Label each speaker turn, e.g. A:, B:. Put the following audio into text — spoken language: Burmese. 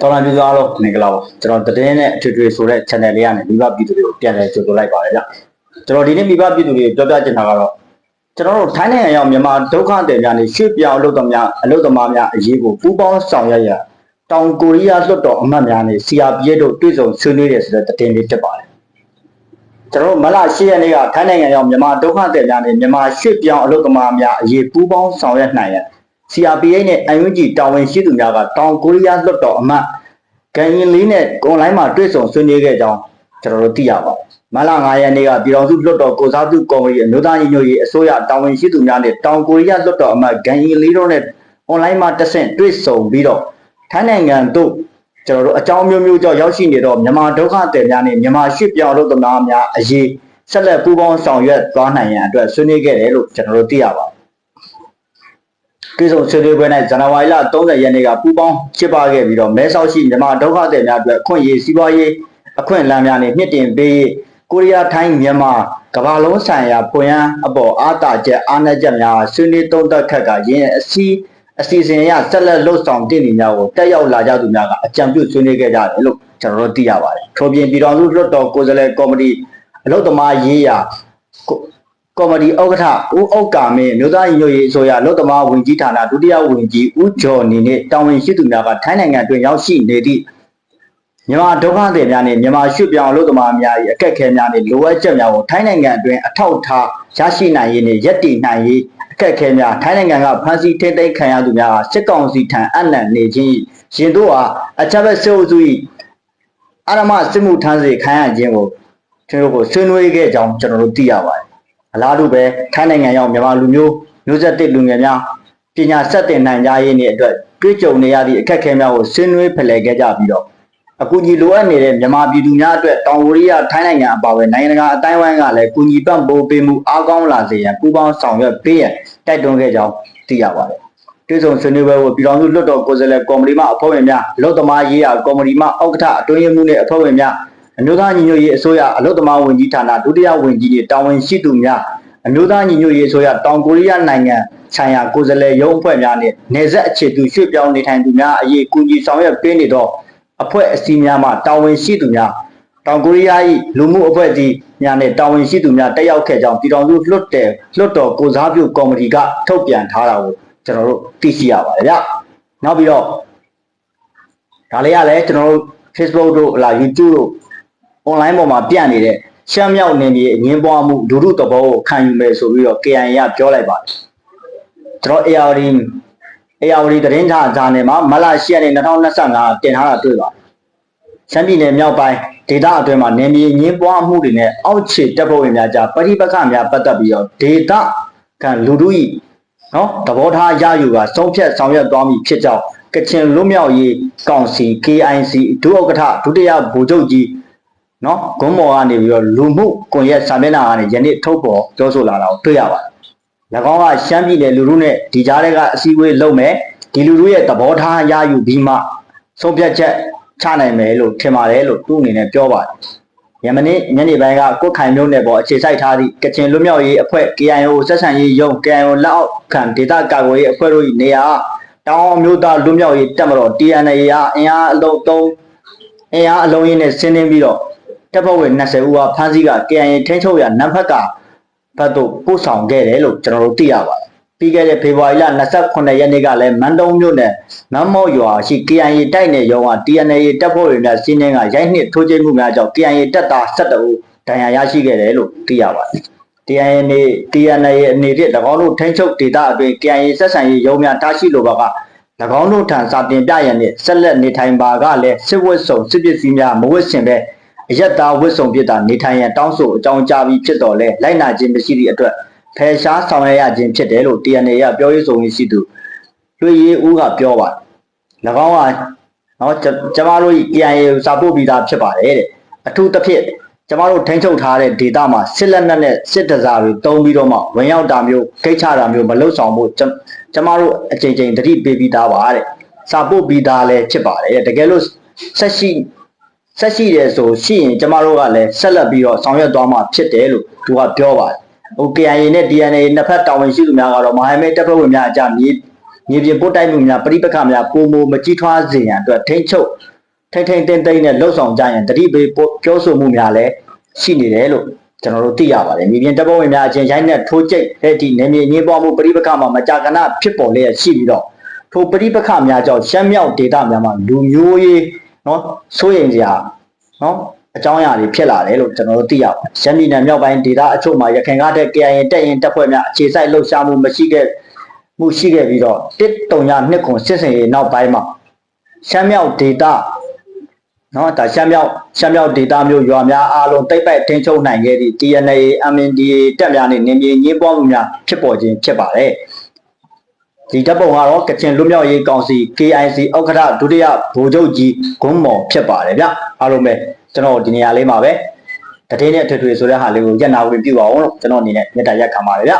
A: တော်လာပြည်သူအားလုံးမင်္ဂလာပါကျွန်တော်တည်င်းနဲ့အထွေထွေဆိုတဲ့ channel လေးကနေမိဘပြည်သူတွေကိုပြန်လည်ကြိုဆိုလိုက်ပါတယ်ဗျကျွန်တော်ဒီနေ့မိဘပြည်သူတွေပြောပြချင်တာကတော့ကျွန်တော်တို့ထိုင်းနိုင်ငံရောက်မြန်မာဒုက္ခသည်များနဲ့ရွှေ့ပြောင်းအလုပ်သမားအလုပ်သမားများအရေးကိုပူးပေါင်းဆောင်ရွက်ရတောင်ကိုရီးယားလွှတ်တော်အမတ်များနဲ့ CRPH တို့တွေ့ဆုံဆွေးနွေးတယ်ဆိုတဲ့သတင်းလေးတက်ပါတယ်ကျွန်တော်တို့မလ၈ရက်နေ့ကထိုင်းနိုင်ငံရောက်မြန်မာဒုက္ခသည်များနဲ့မြန်မာရွှေ့ပြောင်းအလုပ်သမားများအရေးပူးပေါင်းဆောင်ရွက်နိုင်ရန် CRPH နဲ့ UNG တာဝန်ရှိသူများကတောင်ကိုရီးယားလွှတ်တော်အမတ်ကန်ရင်လေးနဲ့အွန်လိုင်းမှာတွေ့ဆုံဆွေးနွေးခဲ့ကြောင်းကျွန်တော်တို့သိရပါတယ်။မလ9ရက်နေ့ကပြည်တော်စုလွှတ်တော်ကိုစားပြုကော်မတီအမျိုးသားညီညွတ်ရေးအစိုးရတာဝန်ရှိသူများနဲ့တောင်ကိုရီးယားလွှတ်တော်အမတ်ကန်ရင်လေးတို့နဲ့အွန်လိုင်းမှာတဆင့်တွေ့ဆုံပြီးတော့ထိုင်းနိုင်ငံတို့ကျွန်တော်တို့အကြောင်းမျိုးမျိုးကြောင့်ရောက်ရှိနေတော့မြန်မာဒုက္ခသည်များနဲ့မြန်မာရွှေ့ပြောင်းအလုပ်သမားများအရေးဆက်လက်ပူးပေါင်းဆောင်ရွက်သွားနိုင်ရန်အတွက်ဆွေးနွေးခဲ့တယ်လို့ကျွန်တော်တို့သိရပါတယ်။ ပြည်စုံဆွေးနွေးပွဲ၌ဇန်နဝါရီလ30ရက်နေ့ကပူးပေါင်းကျင်းပခဲ့ပြီးတော့မဲဆောက်ရှိမြန်မာဒုက္ခသည်များအတွက်အခွင့်အရေးစီးပွားရေးအခွင့်အလမ်းများနဲ့မြင့်တင်ပေးရေးကိုရီးယားထိုင်းမြန်မာကမ္ဘာလုံးဆိုင်ရာပွင့်ရန်အပေါ်အားတာချက်အားနည်းချက်များဆွေးနွေးသုံးသပ်ခက်ကယင်းအစီအစီအစဉ်အရဆက်လက်လှုပ်ဆောင်တည်နေများကိုတက်ရောက်လာကြသူများကအကြံပြုဆွေးနွေးခဲ့ကြတယ်လို့ကျွန်တော်တို့သိရပါတယ်။ထို့ပြင်ပြည်တော်စုလွှတ်တော်ကိုယ်စားလှယ်ကော်မတီအလုသမားရေးရာ ကော်မတီဥက္ကဋ္ဌဦးဥက္ကာမင်းမြို့သားညီညွတ်ရေးအစိုးရလွတ်သမားဝင်ကြီးဌာနဒုတိယဝင်ကြီးဦးကျော်နေနဲ့တာဝန်ရှိသူများကထိုင်းနိုင်ငံတွင်ရောက်ရှိနေသည့်မြန်မာဒုက္ခသည်များနဲ့မြန်မာရွှေ့ပြောင်းလွတ်သမားများ၏အခက်အခဲများနဲ့လိုအပ်ချက်များကိုထိုင်းနိုင်ငံအတွင်းအထောက်အထားရရှိနိုင်ရေးနဲ့ရည်တည်နိုင်ရေးအခက်အခဲများထိုင်းနိုင်ငံကဖန်ဆီးထိန်းသိမ်းခံရသူများစစ်ကောင်စီထံအနံ့နေခြင်းရင်တို့အားအချက်ဘက်စေအုပ်စု၏အာရမစစ်မှုထမ်းစေခံရခြင်းကိုကျွန်တော်တို့ကိုဆွေးနွေးခဲ့ကြောင်းကျွန်တော်တို့သိရပါတယ် အလားတူပဲထိုင်းနိုင်ငံရောက်မြန်မာလူမျိုးမျိုးဆက်တစ်လူငယ်များပညာဆက်တင်နိုင်ကြရေးနဲ့အတွက်တွေးကြုံနေရသည့်အခက်အခဲများကိုဆွေးနွေးဖလှယ်ခဲ့ကြပြီးတော့အကူအညီလိုအပ်နေတဲ့မြန်မာပြည်သူများအတွက်တောင်ကိုရီးယားထိုင်းနိုင်ငံအပါအဝင်နိုင်ငံတကာအတိုင်းဝိုင်းကလည်းကူညီပံ့ပိုးပေးမှုအားကောင်းလာစေရန်ပူးပေါင်းဆောင်ရွက်ပေးရန်တိုက်တွန်းခဲ့ကြောင်းသိရပါတယ်။တွေ့ဆုံဆွေးနွေးပွဲကိုပြည်တော်စုလွှတ်တော်ကိုယ်စားလှယ်ကော်မတီမှအဖွဲ့ဝင်များအလုသမားရေးရာကော်မတီမှဥက္ကဋ္ဌအတွင်းရေးမှူးနဲ့အဖွဲ့ဝင်များ အမျိုးသားညီညွတ်ရေးအစိုးရအလုသမားဝင်ကြီးဌာနဒုတိယဝင်ကြီးတွေတာဝန်ရှိသူများအမျိုးသားညီညွတ်ရေးအစိုးရတောင်ကိုရီးယားနိုင်ငံဆိုင်ရာကိုယ်စားလှယ်ရုံးအဖွဲ့များနဲ့နေဆက်အခြေသူရွှေ့ပြောင်းနေထိုင်သူများအရေးကူညီဆောင်ရွက်ပေးနေသောအဖွဲ့အစည်းများမှတာဝန်ရှိသူများတောင်ကိုရီးယား၏လူမှုအဖွဲ့အစည်းများနဲ့တာဝန်ရှိသူများတက်ရောက်ခဲ့ကြောင်းပြည်တော်စုလွှတ်တယ်လွှတ်တော်ကိုစားပြုကော်မတီကထုတ်ပြန်ထားတာကိုကျွန်တော်တို့သိရှိရပါတယ်ဗျ။နောက်ပြီးတော့ဒါလေးကလည်းကျွန်တော်တို့ Facebook တို့လာ YouTube တို့ online ပေါ်မှာပြန့်နေတဲ့ရှမ်းမြောက်နယ်မြေအငင်းပွားမှုဒုရုသဘောကိုခံယူမယ်ဆိုပြီးတော့ KIA ကပြောလိုက်ပါတယ်ကျွန်တော် ARD ARD သတင်းဌာနနယ်မှာမလ10ရက်နေ့2025တင်ထားတာတွေ့ပါတယ်ရှမ်းပြည်နယ်မြောက်ပိုင်းဒေသအတွင်းမှာနယ်မြေအငင်းပွားမှုတွေနဲ့အောက်ခြေတပ်ဖွဲ့ဝင်များကြားပဋိပက္ခများပတ်သက်ပြီးတော့ဒေသခံလူထု၏နော်သဘောထားရယူကစုံဖြတ်ဆောင်ရွက်သွားမည်ဖြစ်ကြောင်းကချင်လွတ်မြောက်ရေးကောင်စီ KIC ဒုဥက္ကဋ္ဌဒုတိယဗိုလ်ချုပ်ကြီး နော်ဂုံးမော်ကနေပြီးတော့လူမှုကွန်ရက်စာမျက်နှာကနေယနေ့ထုတ်ပေါ်ပြောဆိုလာတာကိုတွေ့ရပါတယ်။၎င်းကရှမ်းပြည်နယ်လူထုနဲ့ဒီကြားထဲကအစည်းအဝေးလုပ်မယ်ဒီလူထုရဲ့သဘောထားရယူပြီးမှဆုံးဖြတ်ချက်ချနိုင်မယ်လို့ထင်ပါတယ်လို့သူ့အနေနဲ့ပြောပါတယ်။ယမနေ့ညနေပိုင်းကကိုခိုင်မျိုးနယ်ပေါ်အခြေစိုက်ထားသည့်ကချင်လွတ်မြောက်ရေးအဖွဲ့ KIO ဆက်ဆံရေးရုံး KIO လက်အောက်ခံဒေသကာကွယ်ရေးအဖွဲ့တို့၏နေရာတောင်အမျိုးသားလွတ်မြောက်ရေးတပ်မတော် TNA အားအင်အားအလုံးသုံးအင်အားအလုံးရင်းနဲ့ဆင်းနှင်းပြီးတော့ တပ်ဖွဲ့ဝင်20ဦးဟာဖမ်းဆီးက KIA ထိန်းချုပ်ရနံဖက်ကဘတ်တို့ပို့ဆောင်ခဲ့တယ်လို့ကျွန်တော်တို့သိရပါတယ်။ပြီးခဲ့တဲ့ဖေဖော်ဝါရီလ28ရက်နေ့ကလည်းမန်တုံမြို့နယ်မမ်းမော့ရွာရှိ KIA တိုက်နယ်ရုံးက TNA တပ်ဖွဲ့ဝင်များစီးနှင်းကရိုက်နှစ်ထိုးကျိမှုများကြောင့် KIA တပ်သား17ဦးဒဏ်ရာရရှိခဲ့တယ်လို့သိရပါတယ်။ TNA နေ TNA ရဲ့အနေဖြင့်၎င်းတို့ထိန်းချုပ်ဒေသအတွင်း KIA ဆက်ဆံရေးရုံးများထားရှိလိုပါက၎င်းတို့ထံစာတင်ပြရန်နှင့်ဆက်လက်နေထိုင်ပါကလည်းစစ်ဝတ်စုံစစ်ပစ္စည်းများမဝတ်ဆင်ဘဲ အယက်သားဝတ်စုံပြစ်တာနေထိုင်ရန်တောင်းဆိုအကြောင်းကြားပြီးဖြစ်တော်လဲလိုက်နာခြင်းမရှိသည့်အတွက်ဖယ်ရှားဆောင်ရွက်ရခြင်းဖြစ်တယ်လို့ TNA ကပြောရေးဆိုရင်းရှိသူလွှေရေးဦးကပြောပါတယ်။၎င်းကနော်ကျမတို့ KIA ကိုစာပို့ပြီးသားဖြစ်ပါတယ်တဲ့အထူးသဖြင့်ကျမတို့ထိန်းချုပ်ထားတဲ့ဒေသမှာစစ်လက်နက်နဲ့စစ်တစားတွေတုံးပြီးတော့မှဝင်ရောက်တာမျိုးကိတ်ချတာမျိုးမလုပ်ဆောင်ဖို့ကျမတို့အချိန်ချင်းတတိပေးပြီးသားပါတဲ့စာပို့ပြီးသားလည်းဖြစ်ပါတယ်တကယ်လို့ဆက်ရှိ ဆက်ရှိတယ်ဆိုရှိရင်ကျမတို့ကလည်းဆက်လက်ပြီးတော့ဆောင်ရွက်သွားမှာဖြစ်တယ်လို့သူကပြောပါတယ်ဟို KIA နဲ့ DNA နှစ်ဖက်တာဝန်ရှိသူများကတော့မဟာမိတ်တပ်ဖွဲ့ဝင်များအကြမြေမြေပြင်ပို့တိုက်မှုများပရိပက္ခများပုံမမကြီးထွားစေရန်အတွက်ထိမ့်ချုပ်ထိမ့်ထိမ့်တင်းတင်းနဲ့လှုပ်ဆောင်ကြရင်တတိပေပြောဆိုမှုများလည်းရှိနေတယ်လို့ကျွန်တော်တို့သိရပါတယ်မြေပြင်တပ်ဖွဲ့ဝင်များအချင်းရိုင်းနဲ့ထိုးကျိတ်တဲ့ဒီနေမြေငင်းပွားမှုပရိပက္ခမှာမကြာခဏဖြစ်ပေါ်လျက်ရှိပြီးတော့ထိုပရိပက္ခများကြောင့်ရှမ်းမြောက်ဒေသများမှာလူမျိုးရေး နော်စိုးရိမ်စရာနော်အကြောင်းအရာတွေဖြစ်လာတယ်လို့ကျွန်တော်တို့သိရပါတယ်ရှမ်းပြည်နယ်မြောက်ပိုင်းဒေသအချို့မှာရခိုင်ကတဲ့ KIA တက်ရင်တပ်ဖွဲ့များအခြေစိုက်လှုပ်ရှားမှုမရှိခဲ့မှုရှိခဲ့ပြီးတော့တစ်တုံရနှစ်ခွန်စစ်စင်ရေးနောက်ပိုင်းမှာရှမ်းမြောက်ဒေသနော်ဒါရှမ်းမြောက်ရှမ်းမြောက်ဒေသမျိုးရွာများအားလုံးတိတ်ပိုက်တင်းချုံနိုင်ခဲ့သည့် TNA MNDA တက်များနဲ့နေမြေညင်းပွားမှုများဖြစ်ပေါ်ခြင်းဖြစ်ပါတယ် ဒီတပ်ပုံကတော့ကချင်လူမျိုးရေးကောင်စီ KIC ဥက္ကဋ္ဌဒုတိယဗိုလ်ချုပ်ကြီးဂွန်းမော်ဖြစ်ပါတယ်ဗျအားလုံးပဲကျွန်တော်ဒီနေရာလေးမှာပဲတတိယနဲ့အထွေထွေဆိုတဲ့ဟာလေးကိုညှနာဝင်ပြပါအောင်လို့ကျွန်တော်အနေနဲ့မေတ္တာရက်ခံပါတယ်ဗျ